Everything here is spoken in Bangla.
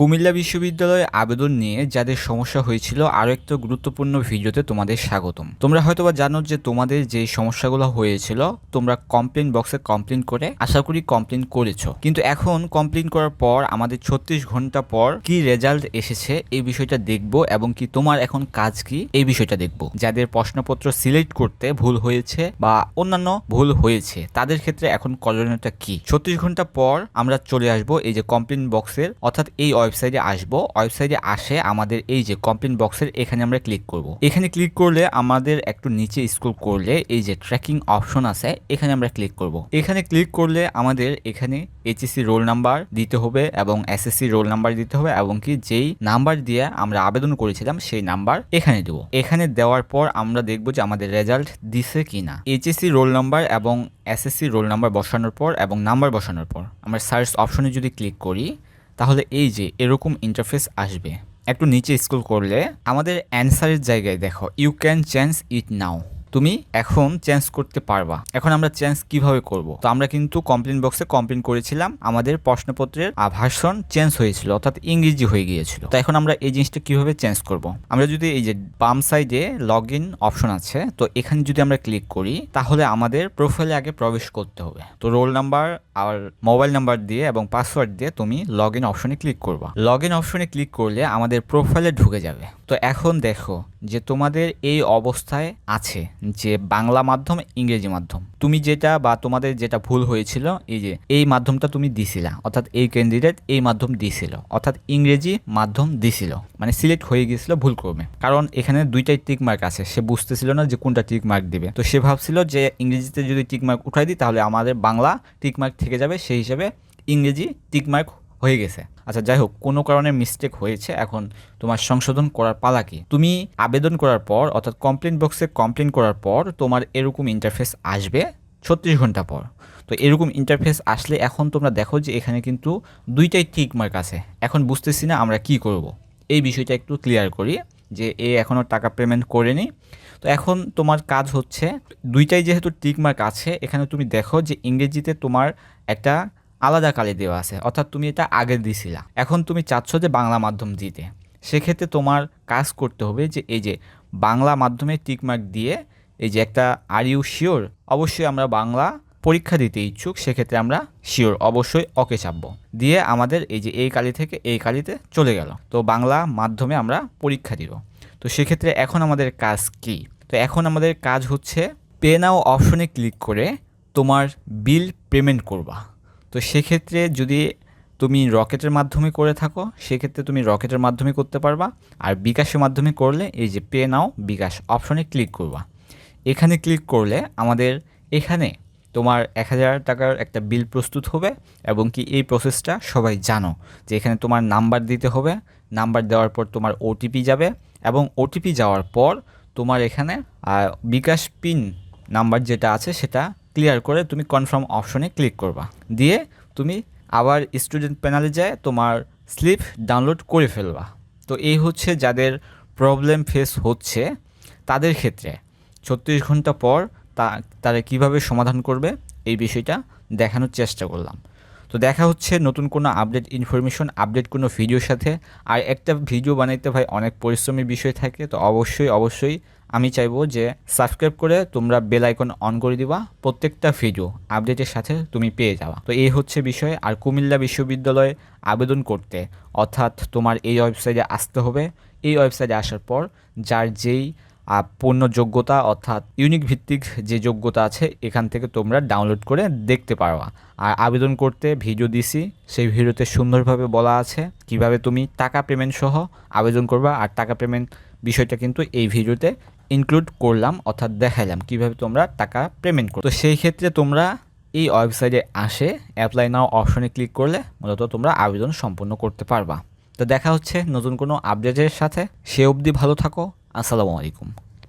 কুমিল্লা বিশ্ববিদ্যালয়ে আবেদন নিয়ে যাদের সমস্যা হয়েছিল, আরও একটা গুরুত্বপূর্ণ ভিডিওতে তোমাদের স্বাগতম। তোমরা হয়তোবা জানো যে তোমাদের যে সমস্যাগুলো হয়েছিল, তোমরা কমপ্লেন বক্সে কমপ্লেন করে আশা করি কমপ্লেন করেছ। কিন্তু এখন কমপ্লেন করার পর, আমাদের ছত্রিশ ঘণ্টা পর কি রেজাল্ট এসেছে এই বিষয়টা দেখব এবং কি তোমার এখন কাজ কি এই বিষয়টা দেখব। যাদের প্রশ্নপত্র সিলেক্ট করতে ভুল হয়েছে বা অন্যান্য ভুল হয়েছে, তাদের ক্ষেত্রে এখন করণীয়টা কি? ছত্রিশ ঘণ্টা পর আমরা চলে আসব এই যে কমপ্লেন বক্সের অর্থাৎ এই ওয়েবসাইটে আসব। ওয়েবসাইটে আসে আমাদের এই যে কমপ্লেন বক্সের এখানে আমরা ক্লিক করব। এখানে ক্লিক করলে আমাদের একটু নিচে স্ক্রল করলে এই যে ট্র্যাকিং অপশন আছে, এখানে আমরা ক্লিক করব। এখানে ক্লিক করলে আমাদের এখানে এইচএসসি রোল নাম্বার দিতে হবে এবং এসএসসি রোল নাম্বার দিতে হবে এবং কি যেই নাম্বার দিয়ে আমরা আবেদন করেছিলাম সেই নাম্বার এখানে দেবো। এখানে দেওয়ার পর আমরা দেখব যে আমাদের রেজাল্ট দিছে কিনা। এইচএসসি রোল নাম্বার এবং এসএসসি রোল নাম্বার বসানোর পর এবং নাম্বার বসানোর পর আমরা সার্চ অপশনে যদি ক্লিক করি তাহলে এই যে এরকম ইন্টারফেস আসবে, একটু নিচে স্কুল করলে আমাদের অ্যান্সারের জায়গায় দেখো you can change it now তুমি এখন চেঞ্জ করতে পারবা। এখন আমরা চেঞ্জ কীভাবে করব? তো আমরা কিন্তু কমপ্লেন বক্সে কমপ্লেন করেছিলাম, আমাদের প্রশ্নপত্রের ভার্সন চেঞ্জ হয়েছিল, অর্থাৎ ইংরেজি হয়ে গিয়েছিল। তো এখন আমরা এই জিনিসটা কীভাবে চেঞ্জ করব? আমরা যদি এই যে বাম সাইডে লগ ইন অপশন আছে, তো এখানে যদি আমরা ক্লিক করি, তাহলে আমাদের প্রোফাইলে আগে প্রবেশ করতে হবে। তো রোল নাম্বার আর মোবাইল নাম্বার দিয়ে এবং পাসওয়ার্ড দিয়ে তুমি লগ ইন অপশনে ক্লিক করবা। লগ ইন অপশনে ক্লিক করলে আমাদের প্রোফাইলে ঢুকে যাবে। তো এখন দেখো যে তোমাদের এই অবস্থায় আছে, যে বাংলা মাধ্যম, ইংরেজি মাধ্যম। তুমি যেটা বা তোমাদের যেটা ভুল হয়েছিল, এই যে এই মাধ্যমটা তুমি দিছিলা, অর্থাৎ এই ক্যান্ডিডেট এই মাধ্যম দিছিল, অর্থাৎ ইংরেজি মাধ্যম দিছিল মানে সিলেক্ট হয়ে গিয়েছিল ভুল ক্রমে কারণ এখানে দুইটাই টিক মার্ক আছে, সে বুঝতেছিল না যে কোনটা টিক মার্ক দিবে। তো সে ভাবছিল যে ইংরেজিতে যদি টিক মার্ক উঠাই দিই, তাহলে আমাদের বাংলা টিক মার্ক থেকে যাবে, সেই হিসেবে ইংরেজি টিক মার্ক হয়ে গেছে। আচ্ছা যাই হোক, কোনো কারণে মিস্টেক হয়েছে, এখন তোমার সংশোধন করার পালা কি? তুমি আবেদন করার পর, অর্থাৎ কমপ্লেন বক্সে কমপ্লেন করার পর, তোমার এরকম ইন্টারফেস আসবে ছত্রিশ ঘণ্টা পর। তো এরকম ইন্টারফেস আসলে এখন তোমরা দেখো যে এখানে কিন্তু দুইটাই টিক মার্ক আছে। এখন বুঝতেছি না আমরা কি করব। এই বিষয়টা একটু ক্লিয়ার করি যে এ এখনও টাকা পেমেন্ট করেনি। তো এখন তোমার কাজ হচ্ছে, দুইটাই যেহেতু টিক মার্ক আছে, এখানে তুমি দেখো যে ইংরেজিতে তোমার একটা আলাদা কালি দেওয়া আছে, অর্থাৎ তুমি এটা আগে দিছিলা। এখন তুমি চাচ্ছ যে বাংলা মাধ্যম দিতে। সেক্ষেত্রে তোমার কাজ করতে হবে যে, এই যে বাংলা মাধ্যমে টিকমার্ক দিয়ে, এই যে একটা আর ইউ শিওর অবশ্যই আমরা বাংলা পরীক্ষা দিতে ইচ্ছুক, সেক্ষেত্রে আমরা শিওর অবশ্যই অকে চাপবো। দিয়ে আমাদের এই যে এই কালি থেকে এই কালিতে চলে গেল। তো বাংলা মাধ্যমে আমরা পরীক্ষা দিব। তো সেক্ষেত্রে এখন আমাদের কাজ কি? তো এখন আমাদের কাজ হচ্ছে পে নাও অপশনে ক্লিক করে তোমার বিল পেমেন্ট করবা। তো সেক্ষেত্রে যদি তুমি রকেটের মাধ্যমে করে থাকো, সেক্ষেত্রে তুমি রকেটের মাধ্যমে করতে পারবা। আর বিকাশের মাধ্যমে করলে এই যে পে নাও, বিকাশ অপশনে ক্লিক করবা। এখানে ক্লিক করলে আমাদের এখানে তোমার এক হাজার টাকার একটা বিল প্রস্তুত হবে এবং কি এই প্রসেসটা সবাই জানো যে এখানে তোমার নাম্বার দিতে হবে। নাম্বার দেওয়ার পর তোমার ওটিপি যাবে এবং ওটিপি যাওয়ার পর তোমার এখানে বিকাশ পিন নাম্বার যেটা আছে সেটা ক্লিয়ার করে তুমি কনফার্ম অপশনে ক্লিক করবা। দিয়ে তুমি আবার স্টুডেন্ট প্যানেলে যায় তোমার স্লিপ ডাউনলোড করে ফেলবা। তো এই হচ্ছে যাদের প্রবলেম ফেস হচ্ছে তাদের ক্ষেত্রে। ছত্রিশ ঘণ্টা পর তা, তারা কীভাবে সমাধান করবে এই বিষয়টা দেখানোর চেষ্টা করলাম। তো দেখা হচ্ছে নতুন কোনো আপডেট ইনফরমেশন আপডেট কোনো ভিডিওর সাথে। আর একটা ভিডিও বানাইতে ভাই অনেক পরিশ্রমের বিষয় থাকে, তো অবশ্যই অবশ্যই আমি চাইব যে সাবস্ক্রাইব করে তোমরা বেল আইকন অন করে দিবা প্রত্যেকটা ভিডিও আপডেটের সাথে তুমি পেয়ে যাওয়া তো এই হচ্ছে বিষয়, আর কুমিল্লা বিশ্ববিদ্যালয়ে আবেদন করতে অর্থাৎ তোমার এই ওয়েবসাইটে আসতে হবে। এই ওয়েবসাইটে আসার পর যার যেই পূর্ণ যোগ্যতা অর্থাৎ ইউনিক ভিত্তিক যে যোগ্যতা আছে এখান থেকে তোমরা ডাউনলোড করে দেখতে পারবা। আর আবেদন করতে ভিডিও দিছি সেই ভিডিওতে সুন্দরভাবে বলা আছে কীভাবে তুমি টাকা পেমেন্ট সহ আবেদন করবা, আর টাকা পেমেন্ট বিষয়টা কিন্তু এই ভিডিওতে ইনক্লুড করলাম, অর্থাৎ দেখাইলাম কীভাবে তোমরা টাকা পেমেন্ট করো। তো সেই ক্ষেত্রে তোমরা এই ওয়েবসাইটে আসে অ্যাপ্লাই নাও অপশনে ক্লিক করলে মূলত তোমরা আবেদন সম্পন্ন করতে পারবা। তো দেখা হচ্ছে নতুন কোনো আপডেটের সাথে। সে অবধি ভালো থাকো। আসসালামু আলাইকুম।